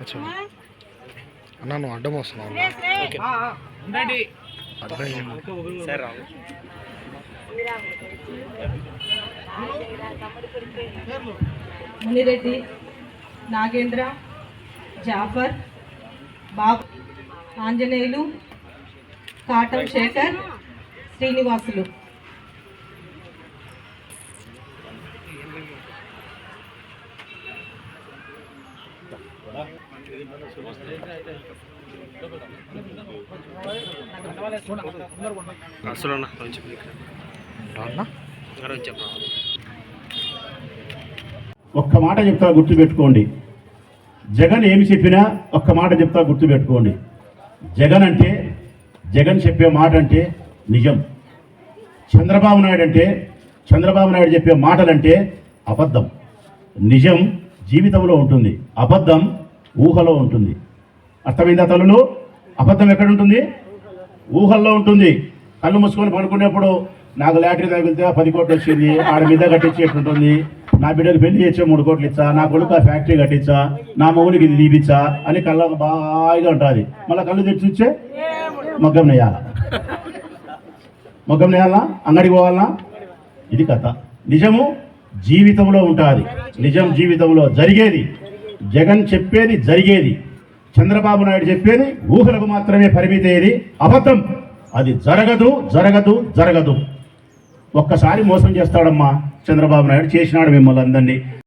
అచ్చా. అన్నా నువ్వు అడ్డం వస్తున్నావు మునిరెడ్డి నాగేంద్ర జాఫర్ బాబు. ఆంజనేయులు కాటం శేఖర్ శ్రీనివాసులు. అసలు ఒక్క మాట చెప్తా గుర్తుపెట్టుకోండి. జగన్ ఏమి చెప్పినా ఒక్క మాట చెప్తా గుర్తుపెట్టుకోండి. జగన్ అంటే జగన్ చెప్పే మాట అంటే నిజం. చంద్రబాబు నాయుడు అంటే చంద్రబాబు నాయుడు చెప్పే మాటలంటే అబద్ధం. నిజం జీవితంలో ఉంటుంది. అబద్ధం ఊహలో ఉంటుంది. అర్థమైందా తల్లులు? అబద్ధం ఎక్కడ ఉంటుంది? ఊహల్లో ఉంటుంది. కళ్ళు మూసుకొని పడుకునేప్పుడు నాకు లాటరీ తగిలితే పది కోట్లు వచ్చింది ఆడ మీద కట్టించేట్టుంటుంది. నా బిడ్డకు పెళ్ళి చేసే మూడు కోట్లు ఇచ్చా నా కొడుకు ఆ ఫ్యాక్టరీ కట్టించా నా మౌనికి ఇది తీపిచ్చా అని కళ్ళకు బాగా ఉంటుంది. మళ్ళీ కళ్ళు తెచ్చి ఇచ్చే మగ్గం నెయ్యాల మగ్గం నెయ్యాలా అంగడికి పోవాలనా ఇది కథ. నిజము జీవితంలో ఉంటుంది. నిజం జీవితంలో జరిగేది. జగన్ చెప్పేది జరిగేది. చంద్రబాబు నాయుడు చెప్పేది ఊహలకు మాత్రమే పరిమితేది అబద్ధం. అది జరగదు జరగదు జరగదు. ఒక్కసారి మోసం చేస్తాడమ్మా చంద్రబాబు నాయుడు చేసినాడు మిమ్మల్ని అందరినీ.